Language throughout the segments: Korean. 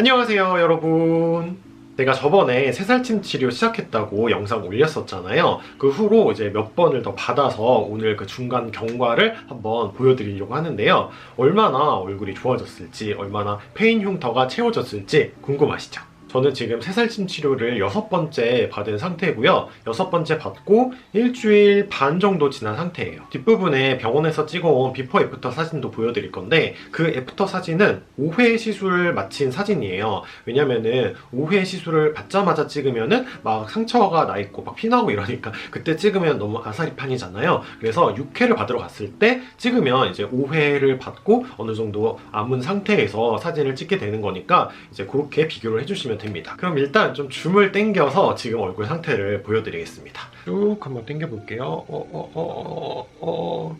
안녕하세요 여러분. 내가 저번에 새살침 치료 시작했다고 영상 올렸었잖아요. 그 후로 이제 몇 번을 더 받아서 오늘 그 중간 경과를 한번 보여드리려고 하는데요. 얼마나 얼굴이 좋아졌을지 얼마나 페인 흉터가 채워졌을지 궁금하시죠? 저는 지금 새살침 치료를 여섯 번째 받은 상태고요. 여섯 번째 받고 일주일 반 정도 지난 상태예요. 뒷부분에 병원에서 찍어온 비포 애프터 사진도 보여드릴 건데 그 애프터 사진은 5회 시술 마친 사진이에요. 왜냐면은 5회 시술을 받자마자 찍으면은 막 상처가 나 있고 막 피나고 이러니까 그때 찍으면 너무 아사리판이잖아요. 그래서 6회를 받으러 갔을 때 찍으면 이제 5회를 받고 어느 정도 아문 상태에서 사진을 찍게 되는 거니까 이제 그렇게 비교를 해주시면 됩니다. 그럼 일단 좀 줌을 당겨서 지금 얼굴 상태를 보여드리겠습니다. 쭉 한번 당겨 볼게요. 어, 어, 어, 어, 어.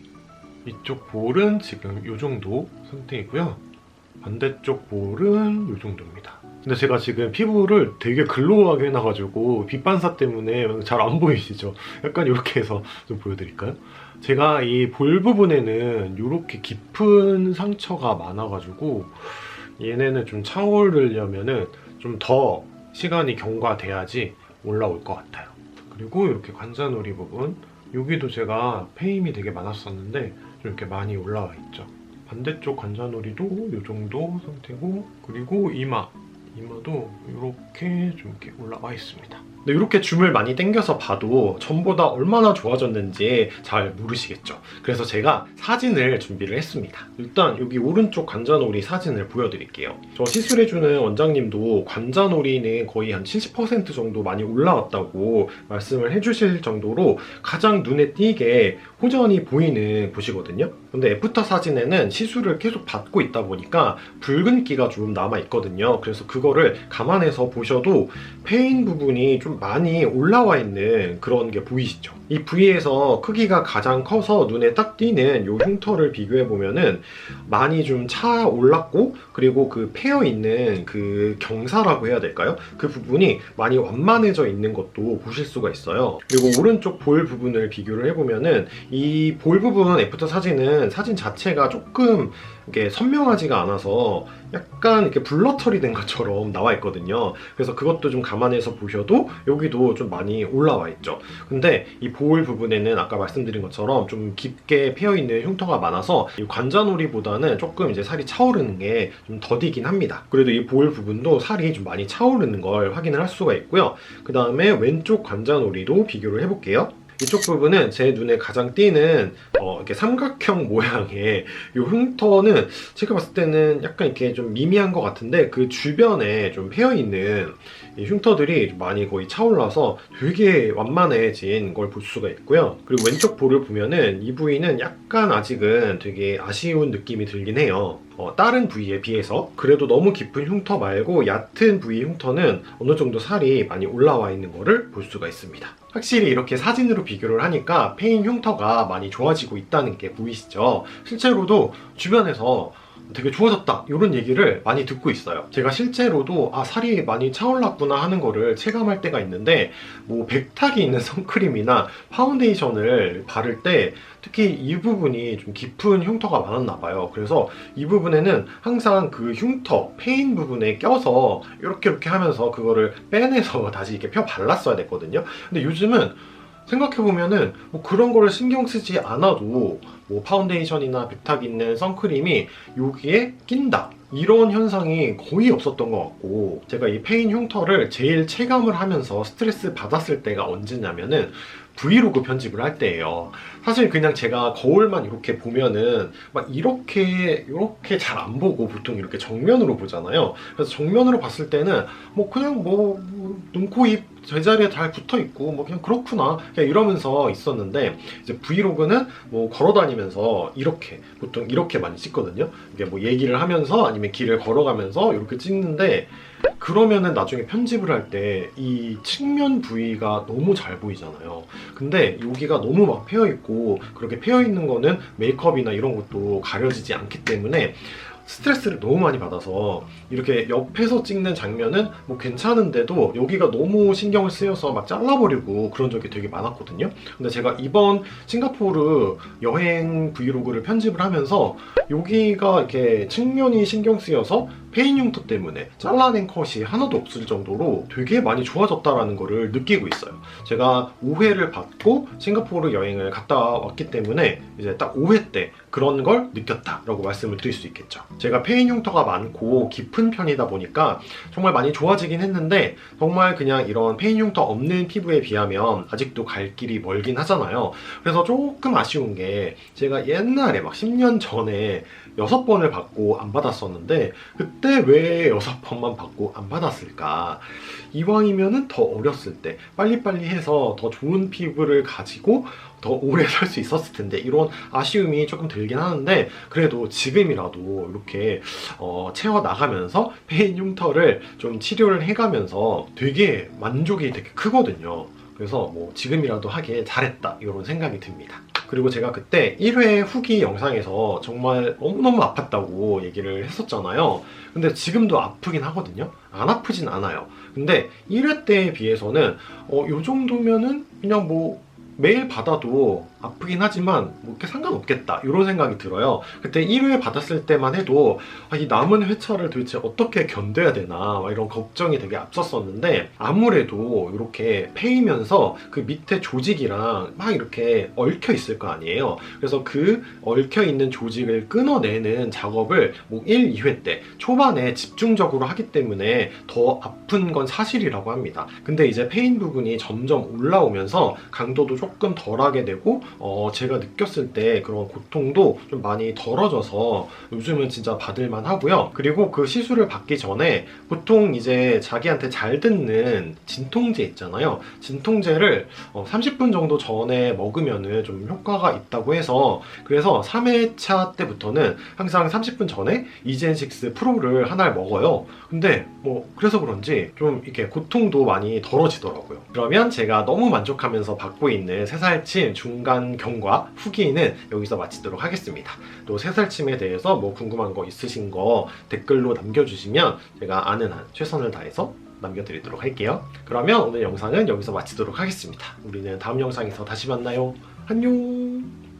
이쪽 볼은 지금 이 정도 상태이고요. 반대쪽 볼은 이 정도입니다. 근데 제가 지금 피부를 되게 글로우하게 해놔가지고 빛 반사 때문에 잘 안 보이시죠? 약간 이렇게 해서 좀 보여드릴까요? 제가 이 볼 부분에는 이렇게 깊은 상처가 많아가지고 얘네는 좀 차오르려면은 좀 더 시간이 경과돼야지 올라올 것 같아요. 그리고 이렇게 관자놀이 부분 여기도 제가 페임이 되게 많았었는데 좀 이렇게 많이 올라와 있죠. 반대쪽 관자놀이도 이 정도 상태고 그리고 이마 이마도 이렇게 좀 이렇게 올라와 있습니다. 근데 이렇게 줌을 많이 당겨서 봐도 전보다 얼마나 좋아졌는지 잘 모르시겠죠. 그래서 제가 사진을 준비를 했습니다. 일단 여기 오른쪽 관자놀이 사진을 보여드릴게요. 저 시술해주는 원장님도 관자놀이는 거의 한 70% 정도 많이 올라왔다고 말씀을 해주실 정도로 가장 눈에 띄게 호전이 보이는 곳이거든요. 근데 애프터 사진에는 시술을 계속 받고 있다 보니까 붉은기가 좀 남아 있거든요. 그래서 그거를 감안해서 보셔도 페인 부분이 좀 많이 올라와 있는 그런 게 보이시죠? 이 부위에서 크기가 가장 커서 눈에 딱 띄는 이 흉터를 비교해 보면은 많이 좀 차 올랐고 그리고 그 패여 있는 그 경사라고 해야 될까요? 그 부분이 많이 완만해져 있는 것도 보실 수가 있어요. 그리고 오른쪽 볼 부분을 비교를 해보면은 이 볼 부분 애프터 사진은 사진 자체가 조금 이게 선명하지가 않아서 약간 이렇게 블러 처리된 것처럼 나와 있거든요. 그래서 그것도 좀 감안해서 보셔도 여기도 좀 많이 올라와 있죠. 근데 이볼 부분에는 아까 말씀드린 것처럼 좀 깊게 패여 있는 흉터가 많아서 이 관자놀이보다는 조금 이제 살이 차오르는 게 좀 더디긴 합니다. 그래도 이 볼 부분도 살이 좀 많이 차오르는 걸 확인을 할 수가 있고요. 그 다음에 왼쪽 관자놀이도 비교를 해볼게요. 이쪽 부분은 제 눈에 가장 띄는 어, 이렇게 삼각형 모양의 이 흉터는 제가 봤을 때는 약간 이렇게 좀 미미한 것 같은데 그 주변에 좀 패여 있는 이 흉터들이 좀 많이 거의 차올라서 되게 완만해진 걸 볼 수가 있고요. 그리고 왼쪽 볼을 보면은 이 부위는 약간 아직은 되게 아쉬운 느낌이 들긴 해요. 어, 다른 부위에 비해서 그래도 너무 깊은 흉터 말고 얕은 부위 흉터는 어느 정도 살이 많이 올라와 있는 거를 볼 수가 있습니다. 확실히 이렇게 사진으로 비교를 하니까 페인 흉터가 많이 좋아지고 있다는 게 보이시죠? 실제로도 주변에서 되게 좋아졌다. 이런 얘기를 많이 듣고 있어요. 제가 실제로도 아 살이 많이 차올랐구나 하는 거를 체감할 때가 있는데 뭐 백탁이 있는 선크림이나 파운데이션을 바를 때 특히 이 부분이 좀 깊은 흉터가 많았나 봐요. 그래서 이 부분에는 항상 그 흉터 페인 부분에 껴서 이렇게 이렇게 하면서 그거를 빼내서 다시 이렇게 펴 발랐어야 됐거든요. 근데 요즘은 생각해보면은 뭐 그런 거를 신경 쓰지 않아도 뭐 파운데이션이나 백탁 있는 선크림이 여기에 낀다. 이런 현상이 거의 없었던 것 같고 제가 이 페인 흉터를 제일 체감을 하면서 스트레스 받았을 때가 언제냐면은 브이로그 편집을 할 때예요. 사실 그냥 제가 거울만 이렇게 보면은 막 이렇게 이렇게 잘 안 보고 보통 이렇게 정면으로 보잖아요. 그래서 정면으로 봤을 때는 뭐 그냥 뭐 눈, 코, 입 제자리에 잘 붙어 있고 뭐 그냥 그렇구나 그냥 이러면서 있었는데 이제 브이로그는 뭐 걸어 다니면서 이렇게 보통 이렇게 많이 찍거든요. 이게 뭐 얘기를 하면서 아니면 길을 걸어가면서 이렇게 찍는데 그러면은 나중에 편집을 할 때 이 측면 부위가 너무 잘 보이잖아요. 근데 여기가 너무 막 패여 있고 그렇게 패여 있는 거는 메이크업이나 이런 것도 가려지지 않기 때문에 스트레스를 너무 많이 받아서 이렇게 옆에서 찍는 장면은 뭐 괜찮은데도 여기가 너무 신경을 쓰여서 막 잘라버리고 그런 적이 되게 많았거든요. 근데 제가 이번 싱가포르 여행 브이로그를 편집을 하면서 여기가 이렇게 측면이 신경 쓰여서 페인 흉터 때문에 잘라낸 컷이 하나도 없을 정도로 되게 많이 좋아졌다라는 거를 느끼고 있어요. 제가 5회를 받고 싱가포르 여행을 갔다 왔기 때문에 이제 딱 5회 때 그런 걸 느꼈다라고 말씀을 드릴 수 있겠죠. 제가 페인 흉터가 많고 깊은 편이다 보니까 정말 많이 좋아지긴 했는데 정말 그냥 이런 페인 흉터 없는 피부에 비하면 아직도 갈 길이 멀긴 하잖아요. 그래서 조금 아쉬운 게 제가 옛날에 막 10년 전에 여섯 번을 받고 안 받았었는데 그때 왜 여섯 번만 받고 안 받았을까? 이왕이면은 더 어렸을 때 빨리빨리 해서 더 좋은 피부를 가지고 더 오래 살 수 있었을 텐데 이런 아쉬움이 조금 들긴 하는데 그래도 지금이라도 이렇게 어, 채워 나가면서 페인 흉터를 좀 치료를 해가면서 되게 만족이 되게 크거든요. 그래서 뭐 지금이라도 하길 잘했다 이런 생각이 듭니다. 그리고 제가 그때 1회 후기 영상에서 정말 너무너무 아팠다고 얘기를 했었잖아요. 근데 지금도 아프긴 하거든요. 안 아프진 않아요. 근데 1회 때에 비해서는 어, 요 정도면은 그냥 뭐 매일 받아도 아프긴 하지만 뭐 이렇게 상관없겠다 이런 생각이 들어요. 그때 1회 받았을 때만 해도 아, 이 남은 회차를 도대체 어떻게 견뎌야 되나 막 이런 걱정이 되게 앞섰었는데 아무래도 이렇게 패이면서 그 밑에 조직이랑 막 이렇게 얽혀 있을 거 아니에요. 그래서 그 얽혀 있는 조직을 끊어내는 작업을 뭐 1, 2회 때 초반에 집중적으로 하기 때문에 더 아픈 건 사실이라고 합니다. 근데 이제 페인 부분이 점점 올라오면서 강도도 조금 덜하게 되고 어, 제가 느꼈을 때 그런 고통도 좀 많이 덜어져서 요즘은 진짜 받을만 하고요. 그리고 그 시술을 받기 전에 보통 이제 자기한테 잘 듣는 진통제 있잖아요. 진통제를 어, 30분 정도 전에 먹으면은 좀 효과가 있다고 해서 그래서 3회차 때부터는 항상 30분 전에 이젠식스 프로를 하나를 먹어요. 근데 뭐 그래서 그런지 좀 이렇게 고통도 많이 덜어지더라고요. 그러면 제가 너무 만족하면서 받고 있는 새살침 중간 경과 후기는 여기서 마치도록 하겠습니다. 또 새살침에 대해서 뭐 궁금한 거 있으신 거 댓글로 남겨주시면 제가 아는 한 최선을 다해서 남겨드리도록 할게요. 그러면 오늘 영상은 여기서 마치도록 하겠습니다. 우리는 다음 영상에서 다시 만나요. 안녕!